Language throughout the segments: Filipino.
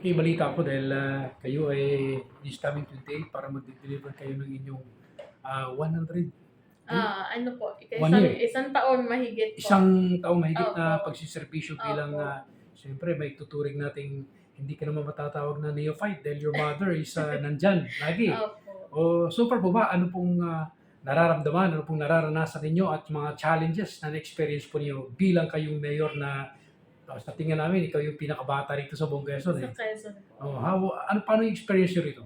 Okay, balita ko dahil ah, kayo ay this coming 28 para mag-deliver kayo ng inyong ah, 100 Ah, ano po, ika- One isang, year. isang taon mahigit po. isang taong mahigit na Opo. pagsiservisyo Opo. bilang uh, siyempre may tuturing nating hindi ka naman matatawag na neophyte dahil your mother is uh, nandyan lagi. Opo. O super po ba? Ano pong ah, nararamdaman? Ano pong nararanasan ninyo at mga challenges na na-experience po niyo bilang kayong mayor na uh, sa tingin namin, ikaw yung pinakabata rito sa buong Quezon. Eh. Sa Quezon po. Oh, how, ano, paano yung experience nyo rito?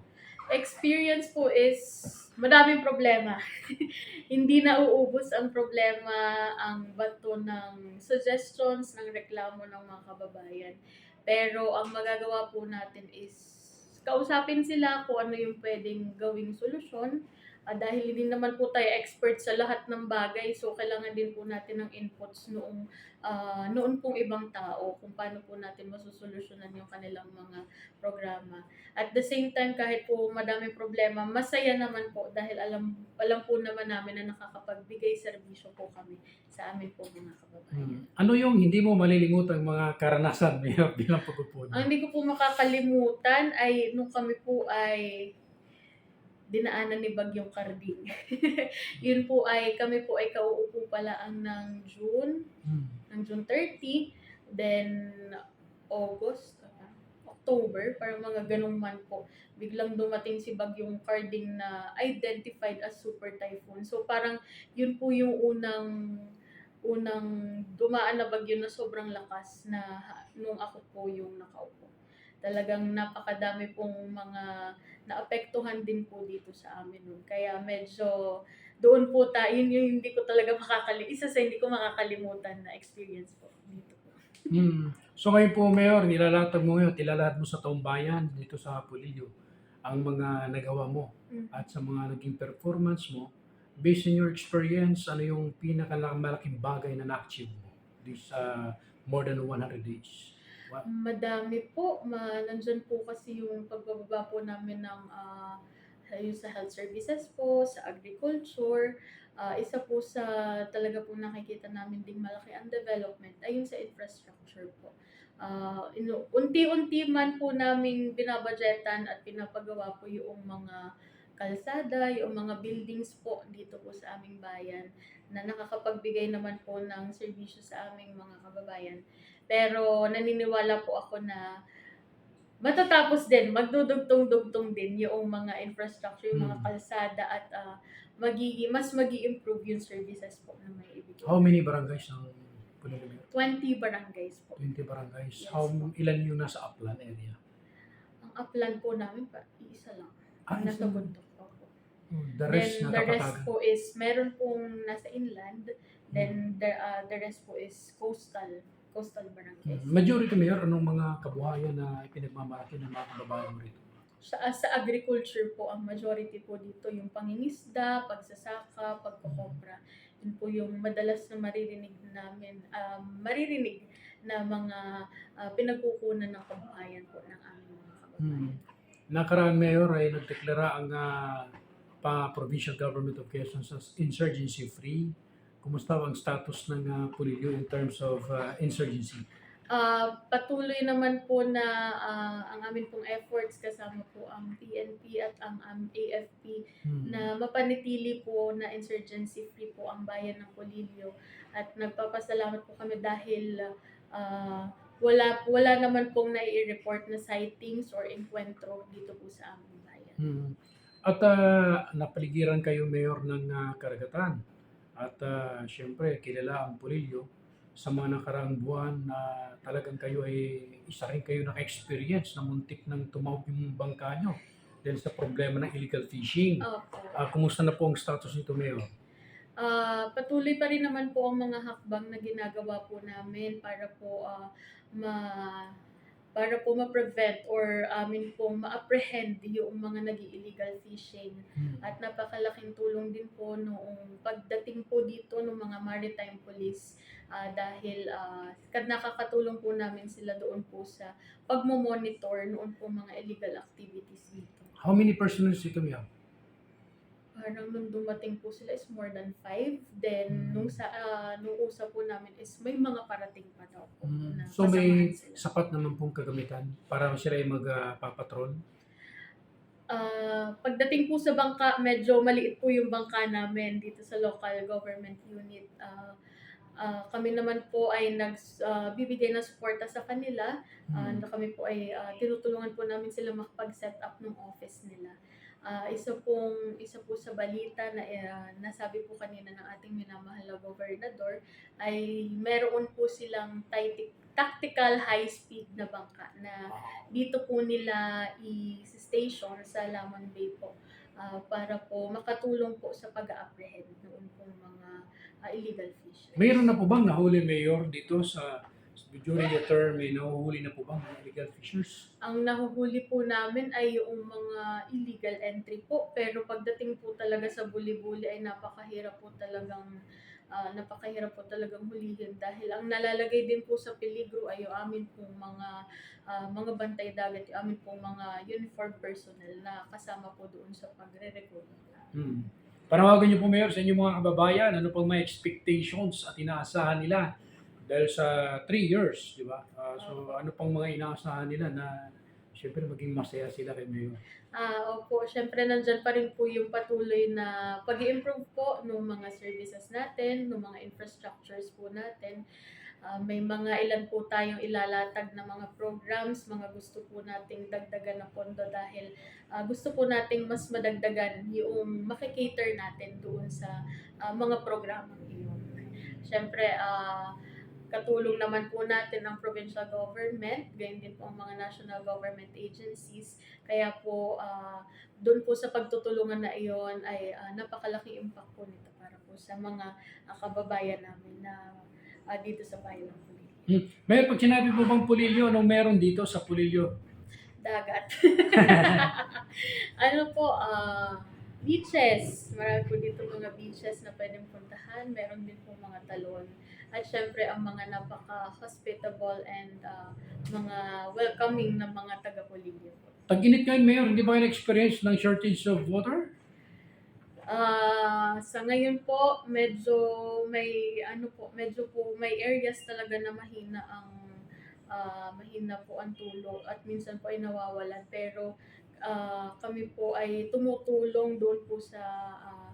Experience po is madaming problema. Hindi na uubos ang problema, ang bato ng suggestions, ng reklamo ng mga kababayan. Pero ang magagawa po natin is kausapin sila kung ano yung pwedeng gawing solusyon. Ah, dahil hindi naman po tayo expert sa lahat ng bagay, so kailangan din po natin ng inputs noong ah, noon pong ibang tao kung paano po natin masusolusyonan yung kanilang mga programa. At the same time, kahit po madaming problema, masaya naman po dahil alam alam po naman namin na nakakapagbigay serbisyo po kami sa amin po mga kababayan. Ano yung hindi mo malilimutan mga karanasan bilang pagpupuno? Ang hindi ko po makakalimutan ay nung kami po ay dinaanan ni Bagyong Carding. Yun po ay, kami po ay kauupo pala ang ng June, Hmm. ng June 30, then August, ah, October, parang mga ganong man po. Biglang dumating si Bagyong Carding na identified as super typhoon. So parang yun po yung unang unang dumaan na bagyo na sobrang lakas na nung ako po yung nakaupo. Talagang napakadami pong mga naapektuhan din po dito sa amin nun. Kaya medyo doon po tayo, yun yung hindi ko talaga makakalimutan. Isa sa hindi ko makakalimutan na experience po dito po. Hmm. So ngayon po, Mayor, nilalatag mo ngayon, tilalahad mo sa taong bayan dito sa Pulilio ang mga nagawa mo Mm. at sa mga naging performance mo. Based on your experience, ano yung pinakamalaking bagay na na-achieve mo this uh, more than 100 days? Madami po. Ma, nandyan po kasi yung pagbababa po namin ng ah, yung sa health services po, sa agriculture. Ah, isa po sa talaga po nakikita namin ding malaki ang development ay yung sa infrastructure po. Ah, inu- unti-unti man po namin binabudgetan at pinapagawa po yung mga kalsada, yung mga buildings po dito po sa aming bayan na nakakapagbigay naman po ng serbisyo sa aming mga kababayan. Pero naniniwala po ako na matatapos din, magdudugtong-dugtong din yung mga infrastructure, yung mga Hmm. kalsada at ah, magigi mas magi improve yung services po na may ibigay. How many barangays ang Mayor? 20 barangays po. 20 barangays. Yes. How ilan yung nasa upland area? Ang upland po namin pa, isa lang. Ah, nasa isa lang. bundok po. po. Oh, The rest Then na the rest po is, meron pong nasa inland, then Hmm. the, ah, the rest po is coastal, coastal barangays. Hmm. Majority, Mayor, anong mga kabuhayan na ipinagmamalaki ng mga kababayan mo rito? sa, sa agriculture po, ang majority po dito yung pangingisda, pagsasaka, pagkokopra. Yun po yung madalas na maririnig namin, um, maririnig na mga uh, pinagkukunan ng kabuhayan po ng aming mga kababayan. Hmm. Nakaraan Mayor ay nagdeklara ang ah, pa-provincial government of Quezon as insurgency free. Kumusta ang status ng ah, Pulilio in terms of ah, insurgency? Ah, patuloy naman po na ah, ang amin pong efforts kasama po ang PNP at ang um, AFP Hmm. na mapanitili po na insurgency free po ang bayan ng Polilio at nagpapasalamat po kami dahil ah, wala wala naman pong nai-report na sightings or encuentro dito po sa aming bayan. Hmm. At ah, napaligiran kayo Mayor ng ah, karagatan. At uh, siyempre, kilala ang Pulilio sa mga nakaraang buwan na talagang kayo ay isa rin kayo naka-experience na muntik ng tumawag yung bangka nyo dahil sa problema ng illegal fishing. Opo. Ah, kumusta na po ang status nito, Mayor? Ah, patuloy pa rin naman po ang mga hakbang na ginagawa po namin para po ah, ma para po ma-prevent or amin po ma-apprehend yung mga nag illegal fishing. Hmm. At napakalaking tulong din po noong pagdating po dito ng mga maritime police ah, dahil ah, kad nakakatulong po namin sila doon po sa pagmo-monitor noon po mga illegal activities dito. How many personnel dito, Mayor? Parang nung dumating po sila is more than five. Then, Mm. nung, sa, ah, nung usap po namin is may mga parating pa daw po. Mm. na So may kasamahan sila. sapat naman pong kagamitan para sila ay magpapatrol. Ah, pagdating po sa bangka, medyo maliit po yung bangka namin dito sa local government unit. Ah, ah, kami naman po ay nagbibigay ng suporta sa kanila. Ah, Mm. kami po ay ah, tinutulungan po namin sila makapag-set up ng office nila. Ah, isa pong isa po sa balita na ah, nasabi po kanina ng ating minamahal na gobernador ay meron po silang tactic- tactical high-speed na bangka na dito po nila i-station sa Lamon Bay po ah, para po makatulong po sa pag-apprehend noon pong mga ah, illegal fishers. Mayroon na po bang nahuli mayor dito sa during the term may nahuhuli na po bang mga illegal fishers? Ang nahuhuli po namin ay yung mga illegal entry po pero pagdating po talaga sa buli-buli ay napakahirap po talagang ah, napakahirap po talagang hulihin dahil ang nalalagay din po sa peligro ay yung amin pong mga ah, mga bantay dagat, yung amin pong mga uniform personnel na kasama po doon sa pagre-recruit. Hmm. Panawagan niyo po mayor sa inyong mga kababayan, ano pang may expectations at inaasahan nila dahil sa 3 years, di ba? Ah, so ano pang mga inaasahan nila na siyempre maging masaya sila kay mayor. Ah, opo, syempre nandyan pa rin po yung patuloy na pag improve po ng mga services natin, ng mga infrastructures po natin. Ah, may mga ilan po tayong ilalatag na mga programs, mga gusto po nating dagdagan na pondo dahil ah, gusto po nating mas madagdagan yung makikater natin doon sa ah, mga programang iyon. Syempre, ah, katulong naman po natin ang provincial government, gayon din po ang mga national government agencies. Kaya po, ah, doon po sa pagtutulungan na iyon ay ah, napakalaking impact po nito para po sa mga ah, kababayan namin na ah, dito sa bayan ng Pulili. Mayor, pag sinabi po bang Pulilyo, anong meron dito sa Pulilyo? Dagat. ano po, ah, beaches. Marami po dito mga beaches na pwedeng puntahan. Meron din po mga talon. At syempre, ang mga napaka-hospitable and ah, mga welcoming na mga taga-Pulilio po. Tag-init ngayon, Mayor, hindi ba kayo experience ng shortage of water? Ah, sa ngayon po, medyo may ano po, medyo po may areas talaga na mahina ang ah, mahina po ang tulong at minsan po ay nawawalan pero ah, kami po ay tumutulong doon po sa ah,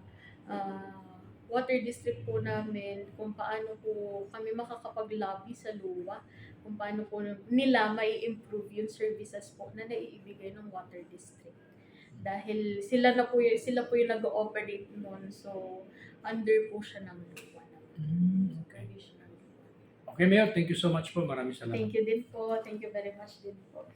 ah, water district po namin kung paano po kami makakapag-lobby sa luwa kung paano po nila may improve yung services po na naiibigay ng water district dahil sila na po yung, sila po yung nag-ooperate noon so under po siya ng ng lupa. Okay, Mayor, thank you so much po. Maraming salamat. Thank you din po. Thank you very much din po.